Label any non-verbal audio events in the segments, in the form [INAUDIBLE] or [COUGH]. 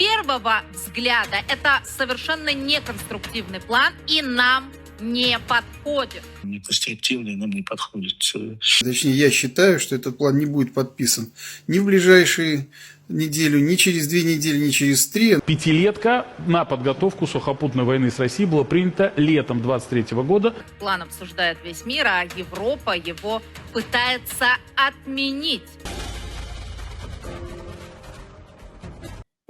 первого взгляда это совершенно неконструктивный план и нам не подходит. не конструктивный, нам не подходит. Э, Точнее, я считаю, что этот план не будет подписан ни в ближайшие неделю, ни через две недели, ни через три. Пятилетка на подготовку сухопутной войны с Россией была принята летом 23 года. План обсуждает весь мир, а Европа его пытается отменить.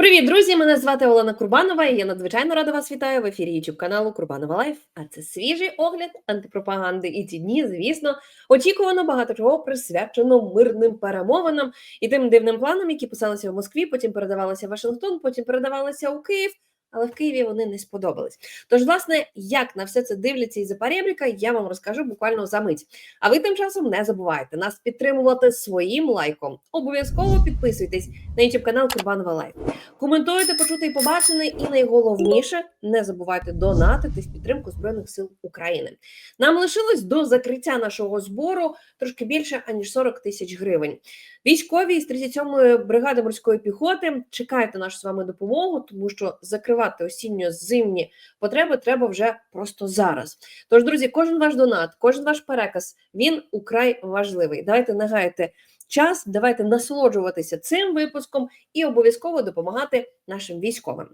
Привіт, друзі! Мене звати Олена Курбанова, і я надзвичайно рада вас вітаю в ефірі YouTube каналу Курбанова Лайф. А це свіжий огляд антипропаганди. І ці дні, звісно, очікувано багато чого присвячено мирним перемовинам і тим дивним планам, які писалися в Москві, потім передавалися в Вашингтон, потім передавалися у Київ. Але в Києві вони не сподобались. Тож, власне, як на все це дивляться із перебріка, я вам розкажу буквально за мить. А ви тим часом не забувайте нас підтримувати своїм лайком. Обов'язково підписуйтесь на YouTube канал Курбанова Лайф. Коментуйте, почути і побачене, і найголовніше не забувайте донатити в підтримку Збройних сил України. Нам лишилось до закриття нашого збору трошки більше аніж 40 тисяч гривень. Військові з 37-ї бригади морської піхоти чекайте нашу з вами допомогу, тому що закривати осінньо-зимні потреби треба вже просто зараз. Тож, друзі, кожен ваш донат, кожен ваш переказ він украй важливий. Давайте не гаяти час, давайте насолоджуватися цим випуском і обов'язково допомагати нашим військовим.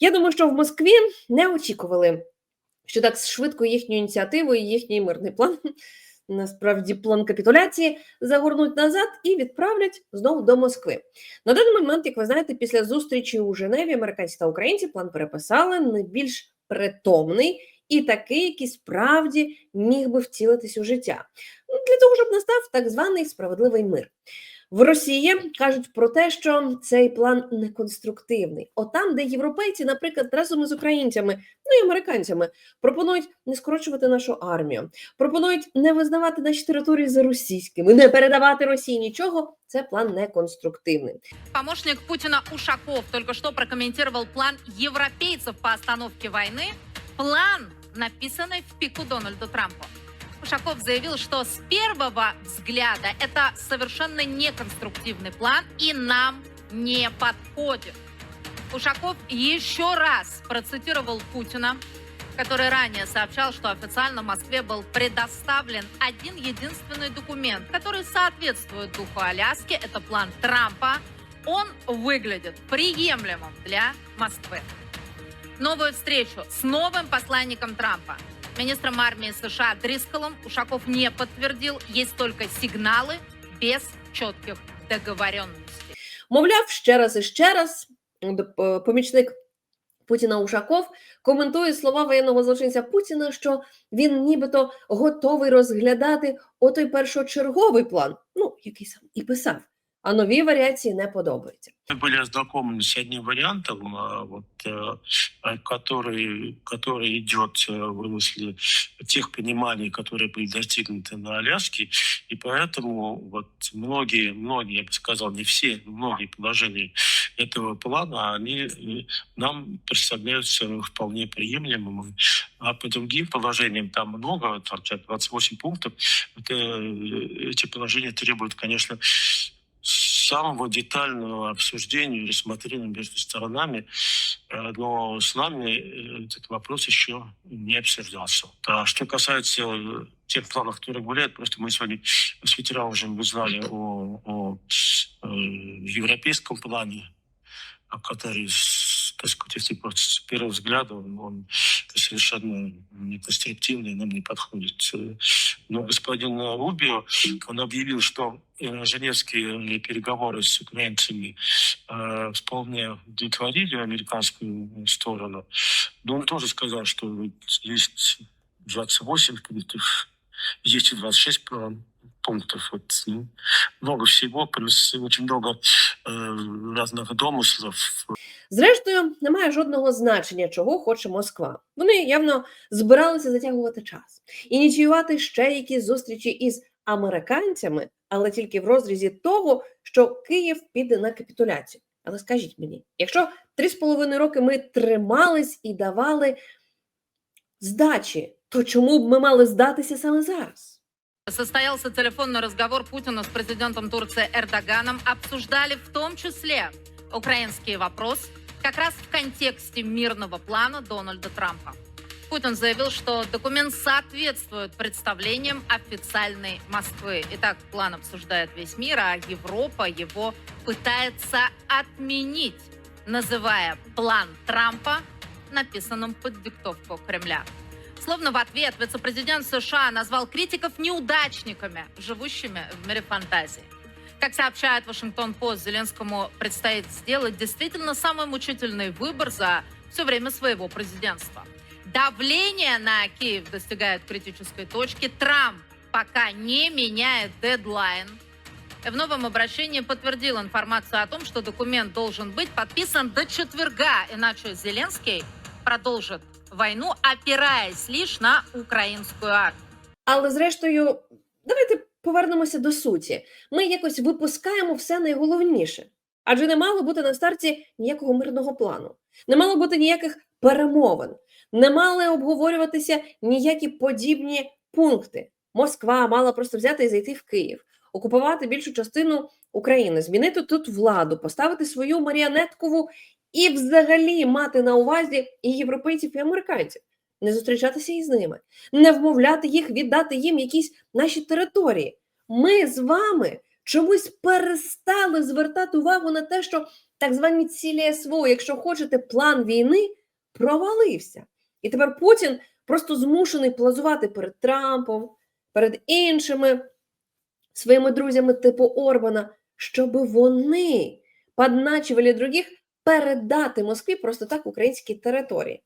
Я думаю, що в Москві не очікували, що так швидко їхню ініціативу і їхній мирний план. Насправді план капітуляції загорнуть назад і відправлять знову до Москви. На даний момент, як ви знаєте, після зустрічі у Женеві американці та українці план переписали не більш притомний і такий, який справді міг би втілитись у життя Ну, для того, щоб настав так званий справедливий мир. В Росії кажуть про те, що цей план неконструктивний. От там, де європейці, наприклад, разом із українцями, ну і американцями, пропонують не скорочувати нашу армію, пропонують не визнавати наші території за російськими, не передавати Росії нічого. Це план неконструктивний. Помощник Путина Ушаков только что прокомментировал план европейцев по остановке войны. План, написанный в пику Дональду Трампу. Ушаков заявил, что с первого взгляда это совершенно неконструктивный план и нам не подходит. Ушаков еще раз процитировал Путина, который ранее сообщал, что официально Москве был предоставлен один единственный документ, который соответствует духу Аляски. Это план Трампа. Он выглядит приемлемым для Москвы. Новую встречу с новым посланником Трампа, министром армии США Дрисколом, Ушаков не подтвердил. Есть только сигналы без четких договоренностей. Мовляв, ще раз і ще раз помічник Путіна Ушаков коментує слова воєнного злочинця Путіна, що він нібито готовий розглядати отой першочерговий план, ну який сам і писав. А нові варіації не подобаються. Мы были ознакомлены с одним вариантом, а, вот, э, э, который, который идет э, в русле тех пониманий, которые были достигнуты на Аляске. И поэтому вот многие, многие, я бы сказал, не все, но многие положения этого плана, они э, нам представляются вполне приемлемыми. А по другим положениям там много, там 28 пунктов. Это, э, эти положения требуют, конечно, самого детального обсуждения и рассмотрения между сторонами, э, но с нами э, этот вопрос еще не обсуждался. А что касается э, тех планов, которые гуляют, просто мы сегодня с ветераном уже узнали о, о э, европейском плане, о который, так сказать, просто с первого взгляда он, он совершенно неконструктивный, нам не подходит. Э, Но господин Рубио, он объявил, что э, женевские переговоры с украинцами э, вполне удовлетворили американскую сторону. Но он тоже сказал, что есть 28 пунктов, есть и 26 про- пунктов. Вот, ну, много всего, плюс очень много э, разных домыслов. Зрештою, немає жодного значення, чого хоче Москва. Вони явно збиралися затягувати час, ініціювати ще якісь зустрічі із американцями, але тільки в розрізі того, що Київ піде на капітуляцію. Але скажіть мені, якщо три з половиною роки ми тримались і давали здачі, то чому б ми мали здатися саме зараз? Состоялся телефонный разговор Путина с президентом Турции Эрдоганом. Обсуждали в том числе украинский вопрос как раз в контексте мирного плана Дональда Трампа. Путин заявил, что документ соответствует представлениям официальной Москвы. Итак, план обсуждает весь мир, а Европа его пытается отменить, называя план Трампа написанным под диктовку Кремля. Словно в ответ вице-президент США назвал критиков неудачниками, живущими в мире фантазии. Как сообщает Вашингтон-Пост, Зеленскому предстоит сделать действительно самый мучительный выбор за все время своего президентства. Давление на Киев достигает критической точки. Трамп пока не меняет дедлайн. В новом обращении подтвердил информацию о том, что документ должен быть подписан до четверга, иначе Зеленский продолжит войну, опираясь лишь на украинскую армию. Але зрештою, давайте повернемося до суті. Ми якось випускаємо все найголовніше. Адже не мало бути на старті ніякого мирного плану, не мало бути ніяких перемовин, не мали обговорюватися ніякі подібні пункти. Москва мала просто взяти і зайти в Київ, окупувати більшу частину України, змінити тут владу, поставити свою маріонеткову і взагалі мати на увазі і європейців, і американців, не зустрічатися із ними, не вмовляти їх віддати їм якісь наші території. Ми з вами чомусь перестали звертати увагу на те, що так звані цілі СВО, якщо хочете, план війни провалився. І тепер Путін просто змушений плазувати перед Трампом, перед іншими своїми друзями типу Орбана, щоб вони подначивали других передати Москві просто так українські території.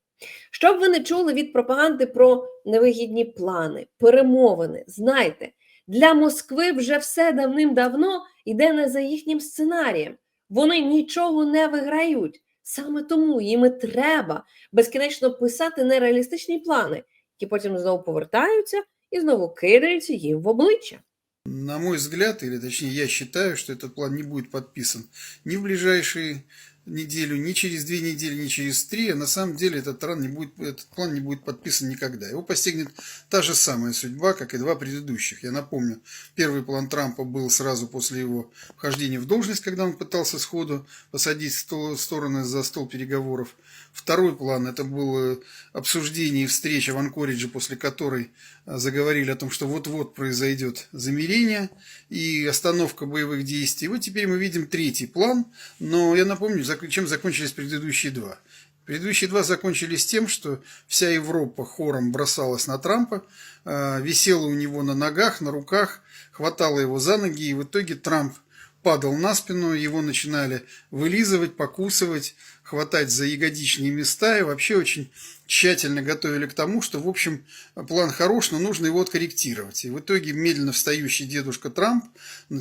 Щоб ви не чули від пропаганди про невигідні плани, перемовини, знайте, для Москви вже все давним-давно йде не за їхнім сценарієм. Вони нічого не виграють. Саме тому їм і треба безкінечно писати нереалістичні плани, які потім знову повертаються і знову кидаються їм в обличчя. На мой взгляд, или точнее я считаю, что этот план не будет подписан ни в ближайшие неделю, ни через две недели, ни через три, а на самом деле этот план не будет, этот план не будет подписан никогда. Его постигнет та же самая судьба, как и два предыдущих. Я напомню, первый план Трампа был сразу после его вхождения в должность, когда он пытался сходу посадить стороны за стол переговоров. Второй план – это было обсуждение и встреча в Анкоридже, после которой а, заговорили о том, что вот-вот произойдет замерение и остановка боевых действий. Вот теперь мы видим третий план, но я напомню, чем закончились предыдущие два. Предыдущие два закончились тем, что вся Европа хором бросалась на Трампа, а, висела у него на ногах, на руках, хватала его за ноги, и в итоге Трамп падал на спину, его начинали вылизывать, покусывать, хватать за ягодичные места и вообще очень тщательно готовили к тому, что, в общем, план хорош, но нужно его откорректировать. И в итоге медленно встающий дедушка Трамп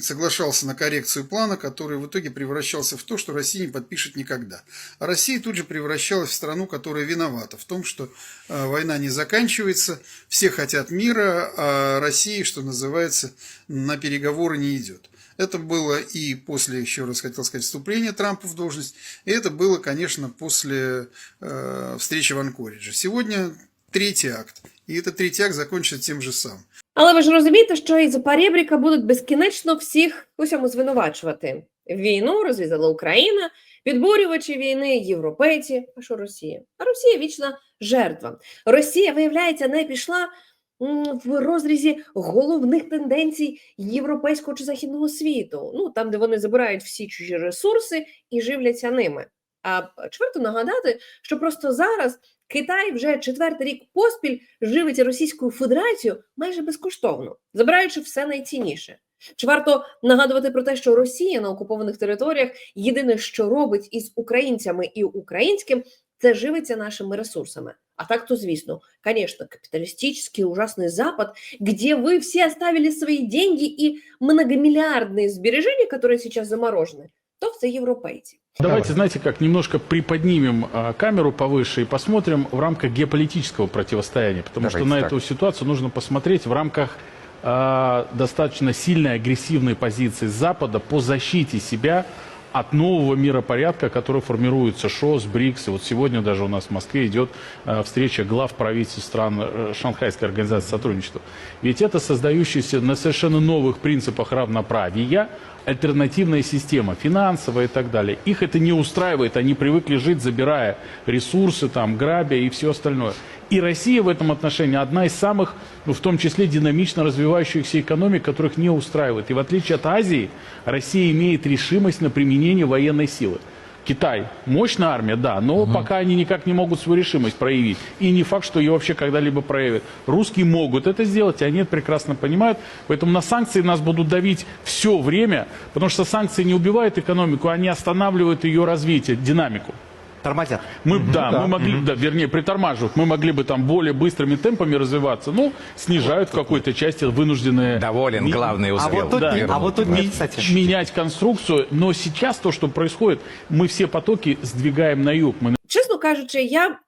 соглашался на коррекцию плана, который в итоге превращался в то, что Россия не подпишет никогда. А Россия тут же превращалась в страну, которая виновата в том, что э, война не заканчивается, все хотят мира, а Россия, что называется, на переговоры не идет. Это было и после, еще раз хотел сказать, вступления Трампа в должность, и это было, конечно, после э, встречи в Анкоридже. Сегодня третий акт, и этот третий акт закончится тем же самым. Але ви ж розумієте, що із-за перебріка будуть безкінечно всіх в усьому звинувачувати. Війну розв'язала Україна, підбурювачі війни європейці. А що Росія? А Росія вічна жертва. Росія, виявляється, не пішла м, в розрізі головних тенденцій європейського чи західного світу. Ну там, де вони забирають всі чужі ресурси і живляться ними. А чверто нагадати, що просто зараз Китай вже четвертий рік поспіль живить Російську Федерацію майже безкоштовно, забираючи все найцінніше. Чи варто нагадувати про те, що Росія на окупованих територіях єдине, що робить із українцями і українським, це живиться нашими ресурсами. А так то, звісно, конечно, капиталистический ужасный Запад, где вы все оставили свои деньги и многомиллиардные сбережения, которые сейчас заморожены, то це європейці. Давайте, знаете, как немножко приподнимем а, камеру повыше и посмотрим в рамках геополитического противостояния, потому что Давайте на так. эту ситуацию нужно посмотреть в рамках а, достаточно сильной агрессивной позиции Запада по защите себя от нового миропорядка, который формируется ШОС, БРИКС. И вот сегодня даже у нас в Москве идет э, встреча глав правительств стран э, Шанхайской организации сотрудничества. Ведь это создающаяся на совершенно новых принципах равноправия альтернативная система, финансовая и так далее. Их это не устраивает, они привыкли жить, забирая ресурсы, там, грабя и все остальное. И Россия в этом отношении одна из самых, ну, в том числе, динамично развивающихся экономик, которых не устраивает. И в отличие от Азии, Россия имеет решимость на применение военной силы. Китай мощная армия, да, но пока они никак не могут свою решимость проявить. И не факт, что ее вообще когда-либо проявят. Русские могут это сделать, и они это прекрасно понимают. Поэтому на санкции нас будут давить все время, потому что санкции не убивают экономику, они останавливают ее развитие, динамику. Тормозят. Мы, да, мы могли, да, вернее, притормаживают. Мы могли бы там более быстрыми темпами развиваться, но снижают в какой-то части вынужденные Доволен, ми- главный А успел. вот тут, Да. а вот тут ми- кстати, менять конструкцию. Но сейчас то, что происходит, мы все потоки сдвигаем на юг. Мы Чесно кажучи, я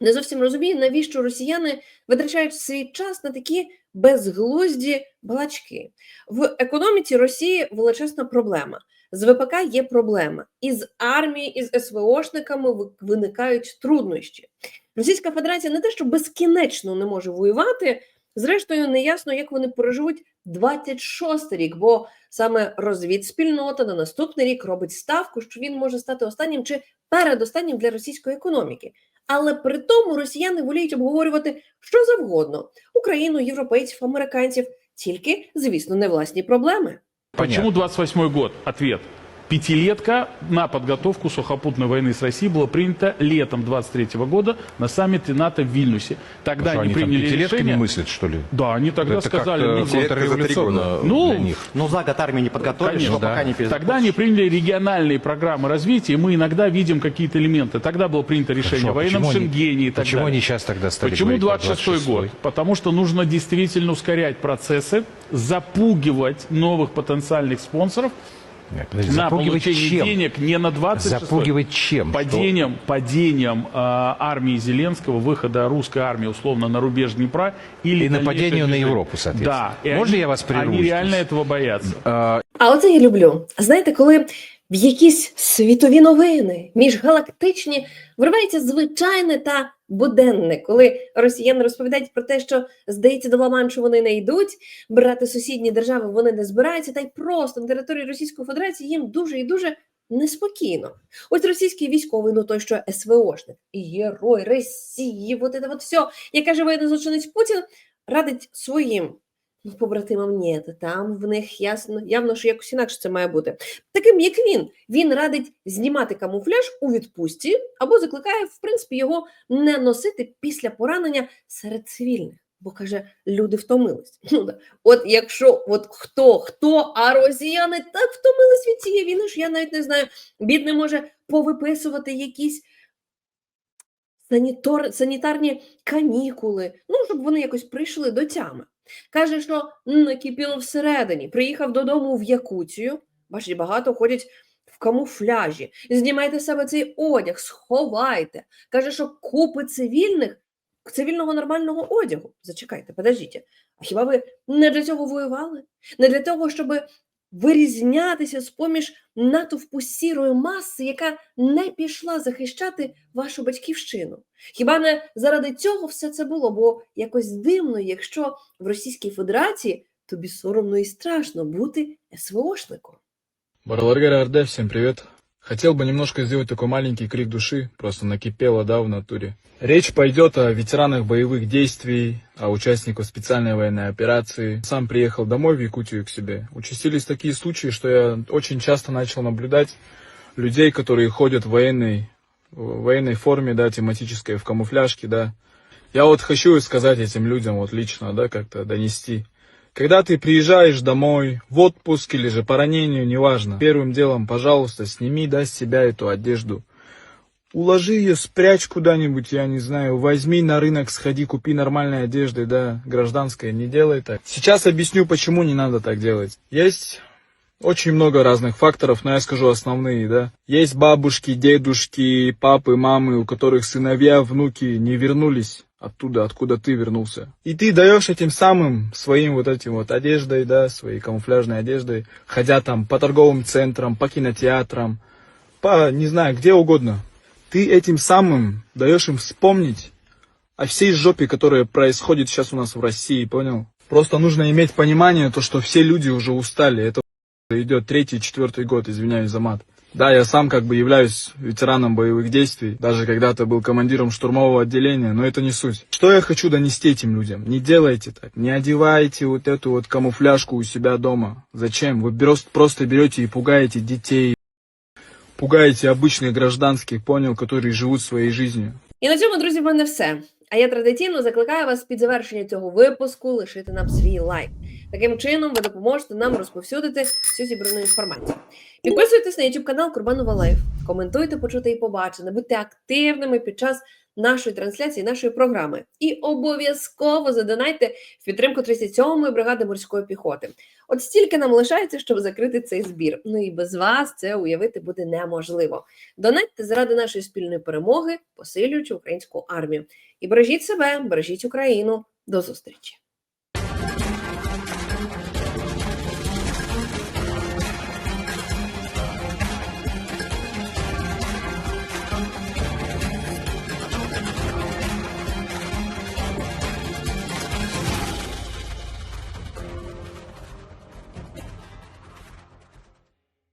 не зовсім розумію, навіщо росіяни витрачають свій час на такі безглузді балачки. В економіці Росії величезна проблема. з ВПК є проблема, із армією, із СВОшниками виникають труднощі. Російська Федерація не те, що безкінечно не може воювати. Зрештою, неясно, як вони переживуть 26 рік, бо саме розвідспільнота на наступний рік робить ставку, що він може стати останнім чи передостаннім для російської економіки. Але при тому росіяни воліють обговорювати що завгодно: Україну, європейців, американців, тільки, звісно, не власні проблеми. Почему 28 год? Ответ. Пятилетка на подготовку сухопутной войны с Россией было принято летом 23 года на саммите НАТО в Вильнюсе. Тогда Что, они они приняли пятилетками решение. мыслят, что ли? Да, они тогда Это сказали. контрреволюционно Ну, для них. ну за год армию не подготовишь, Конечно, но да. пока не Тогда они приняли региональные программы развития, и мы иногда видим какие-то элементы. Тогда было принято решение Хорошо, о военном Шенгене и так Почему далее. они сейчас тогда стали Почему говорить про 26 год? Потому что нужно действительно ускорять процессы, запугивать новых потенциальных спонсоров Нет, подожди, на запугивать получение чем? денег не на 26 Запугивать чем? Падением, падением э, армии Зеленского, выхода русской армии условно на рубеж Днепра или И дальнейшее нападению на движение. Европу, соответственно. Да. и Можно они- я вас прерву Они здесь? реально этого боятся. Что? А, А оце я люблю. Знаєте, коли в якісь світові новини, міжгалактичні, вривається звичайне та буденне, коли росіяни розповідають про те, що здається, до Ла-Маншу вони не йдуть, брати сусідні держави вони не збираються, та й просто на території Російської Федерації їм дуже і дуже неспокійно. Ось російський військовий, ну той, що СВОшник, герой Росії, вот це от все, як каже воєнний злочинець Путін, радить своїм побратимам ні, там в них ясно, явно, що якось інакше це має бути. Таким як він, він радить знімати камуфляж у відпустці або закликає, в принципі, його не носити після поранення серед цивільних. Бо каже, люди втомились. [LAUGHS] Ну да. От якщо от хто, хто, а росіяни так втомились від цієї війни, що я навіть не знаю, бідний може повиписувати якісь санітор, санітарні канікули, ну щоб вони якось прийшли до тями. Каже, що накипіло всередині. Приїхав додому в Якутію. Бачить, багато ходять в камуфляжі. Знімайте себе цей одяг, сховайте. Каже, що купи цивільних, цивільного нормального одягу. Зачекайте, подождіть. А хіба ви не для цього воювали? Не для того, щоб вирізнятися з поміж натовпу сірої маси, яка не пішла захищати вашу батьківщину? Хіба не заради цього все це було? Бо якось дивно, якщо в Російській Федерації тобі соромно і страшно бути СВОшником. Барваргар Арде, всім привет. Хотел бы немножко сделать такой маленький крик души, просто накипело, да, в натуре. Речь пойдет о ветеранах боевых действий, о участниках специальной военной операции. Сам приехал домой в Якутию к себе. Участились такие случаи, что я очень часто начал наблюдать людей, которые ходят в военной, в военной форме, да, тематической, в камуфляжке, да. Я вот хочу сказать этим людям вот лично, да, как-то донести. Когда ты приезжаешь домой, в отпуск или же по ранению, неважно, первым делом, пожалуйста, сними, да, с себя эту одежду. Уложи ее, спрячь куда-нибудь, я не знаю, возьми на рынок, сходи, купи нормальной одежды, да, гражданской, не делай так. Сейчас объясню, почему не надо так делать. Есть очень много разных факторов, но я скажу основные, да. Есть бабушки, дедушки, папы, мамы, у которых сыновья, внуки не вернулись оттуда, откуда ты вернулся. И ты даешь этим самым своим вот этим вот одеждой, да, своей камуфляжной одеждой, ходя там по торговым центрам, по кинотеатрам, по, не знаю, где угодно. Ты этим самым даешь им вспомнить о всей жопе, которая происходит сейчас у нас в России, понял? Просто нужно иметь понимание, то, что все люди уже устали. Это идет третий, четвертый год, извиняюсь за мат. Да, я сам как бы являюсь ветераном боевых действий, даже когда-то был командиром штурмового отделения, но это не суть. Что я хочу донести этим людям? Не делайте так, не одевайте вот эту вот камуфляжку у себя дома. Зачем? Вы берос- просто берете и пугаете детей, пугаете обычных гражданских, понял, которые живут своей жизнью. І на цьому, друзі, в мене все. А я традиційно закликаю вас під завершення цього випуску лишити нам свій лайк. Таким чином, ви допоможете нам розповсюдити всю зібрану інформацію. Підписуйтесь на YouTube канал Курбанова Лайф, коментуйте, почути і побачене, будьте активними під час нашої трансляції, нашої програми. І обов'язково задонайте в підтримку 37-ї бригади морської піхоти. От стільки нам лишається, щоб закрити цей збір. Ну і без вас це уявити буде неможливо. Донатьте заради нашої спільної перемоги, посилюючи українську армію. І бережіть себе, бережіть Україну. До зустрічі!